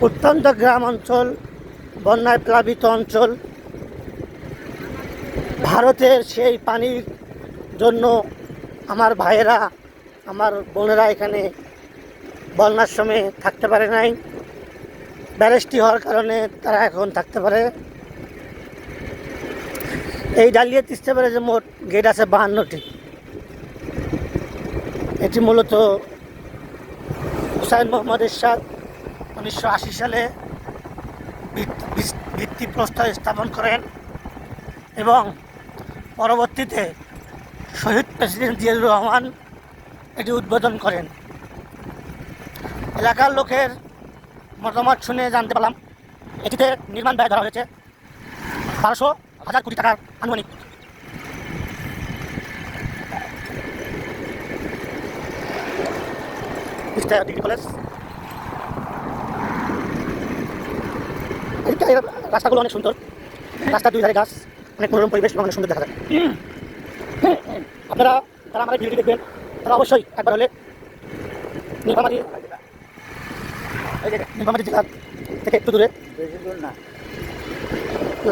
প্রত্যন্ত গ্রাম অঞ্চল, বন্যায় প্লাবিত অঞ্চল। ভারতের সেই পানির জন্য আমার ভাইয়েরা, আমার বোনেরা এখানে বন্যার সময় থাকতে পারে নাই। ব্যারেস্টি হওয়ার কারণে তারা এখন থাকতে পারে। এই ডালিয়া তিস্তা ব্যারেজে মোট গেট আছে বাহান্নটি। এটি মূলত হুসাইন মোহাম্মদ এরশাদ উনিশশো আশি সালে ভিত্তিপ্রস্তর স্থাপন করেন এবং পরবর্তীতে শহীদ প্রেসিডেন্ট জিয়াউর রহমান এটি উদ্বোধন করেন। এলাকার লোকের মতামত শুনে জানতে পারলাম, এটিতে নির্মাণ ব্যয় ধরা হয়েছে বারোশো হাজার কোটি টাকার আনুমানিক। তিস্তা ডিগ্রি কলেজ এদিকে এই রাস্তাগুলো অনেক সুন্দর। রাস্তার দুই ধারে গাছ অনেক মনোরম পরিবেশ এবং অনেক সুন্দর দেখা যায়। আপনারা, যারা আমাদের ভিডিওটি দেখবেন, তারা অবশ্যই একবার হলে নীলফামারী নীলফামারী জেলার থেকে একটু দূরে,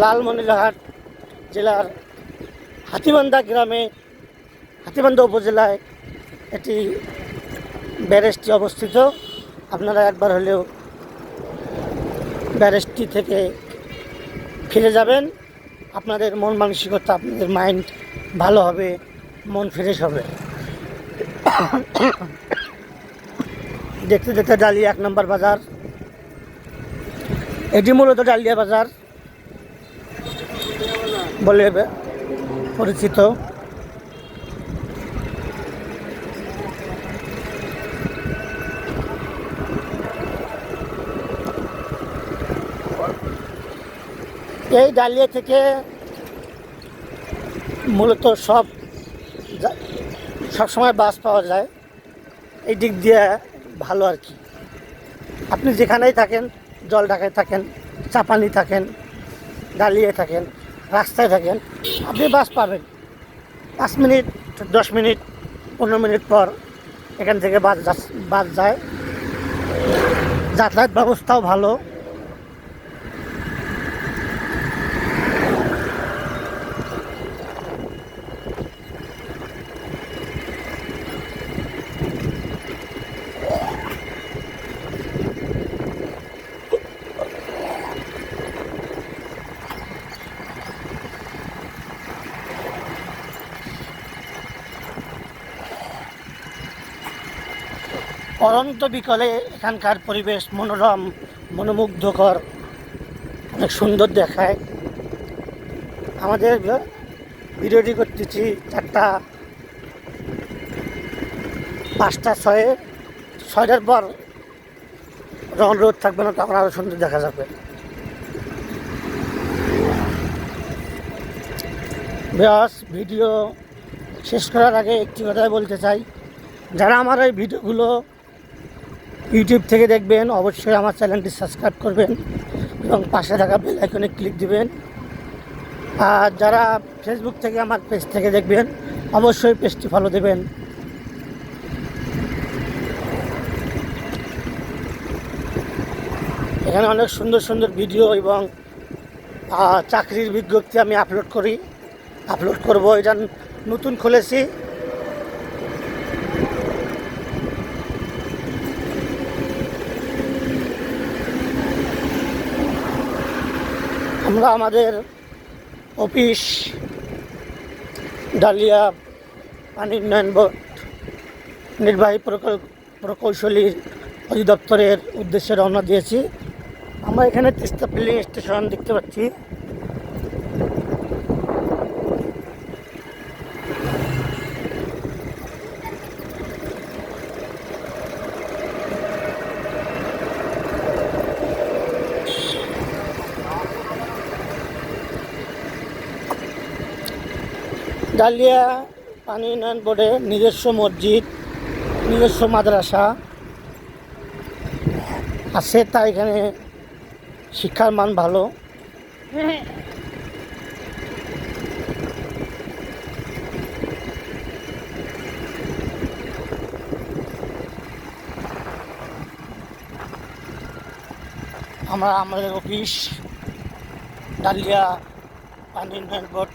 লালমনিরহাট জেলার হাতিবান্ধা গ্রামে, হাতিবান্ধা উপজেলায় এটি ব্যারেজটি অবস্থিত। আপনারা একবার হলেও ব্যারেজটি থেকে ফিরে যাবেন। আপনাদের মন মানসিকতা, আপনাদের মাইন্ড ভালো হবে, মন ফ্রেশ হবে। দেখতে দেখতে ডালিয়া এক নম্বর বাজার। এটি মূলত ডালিয়া বাজার বলে পরিচিত। এই ডালিয়া থেকে মূলত সব সবসময় বাস পাওয়া যায়। এই দিক দিয়ে ভালো আর কি। আপনি যেখানেই থাকেন জল ঢাকায় থাকেন, চাপানি থাকেন দাঁড়িয়ে থাকেন, রাস্তায় থাকেন, আপনি বাস পাবেন। পাঁচ মিনিট, দশ মিনিট, পনেরো মিনিট পর এখান থেকে বাস বাস যায়। যাতায়াত ব্যবস্থাও ভালো। অনন্ত বিকলে এখানকার পরিবেশ মনোরম, মনোমুগ্ধকর, অনেক সুন্দর দেখায়। আমাদের ভিডিওটি করতেছি চারটা, পাঁচটা, ছয়ে, ছয়টার পর রন রোদ থাকবে না, তখন আরও সুন্দর দেখা যাবে। ব্যাস, ভিডিও শেষ করার আগে একটি কথাই বলতে চাই। যারা আমার এই ভিডিওগুলো ইউটিউব থেকে দেখবেন, অবশ্যই আমার চ্যানেলটি সাবস্ক্রাইব করবেন এবং পাশে থাকা বেল আইকনে ক্লিক দিবেন। আর যারা ফেসবুক থেকে আমার পেজ থেকে দেখবেন, অবশ্যই পেজটি ফলো দেবেন। এখানে অনেক সুন্দর সুন্দর ভিডিও এবং চাকরির বিজ্ঞপ্তি আমি আপলোড করি। আপলোড করব, এটা নতুন খুলেছি। আমরা আমাদের অফিস, ডালিয়া, পানি উন্নয়ন বোর্ড, নির্বাহী প্রকল্প প্রকৌশলী অধিদপ্তরের উদ্দেশ্যে রওনা দিয়েছি। আমরা এখানে তিস্তা ফিলিং স্টেশন দেখতে পাচ্ছি। ডালিয়া, পানি উন্নয়ন বোর্ডে নিজস্ব মসজিদ, নিজস্ব মাদ্রাসা আছে তাই এখানে শিক্ষার মান ভালো। আমরা, আমাদের অফিস, ডালিয়া, পানি উন্নয়ন বোর্ড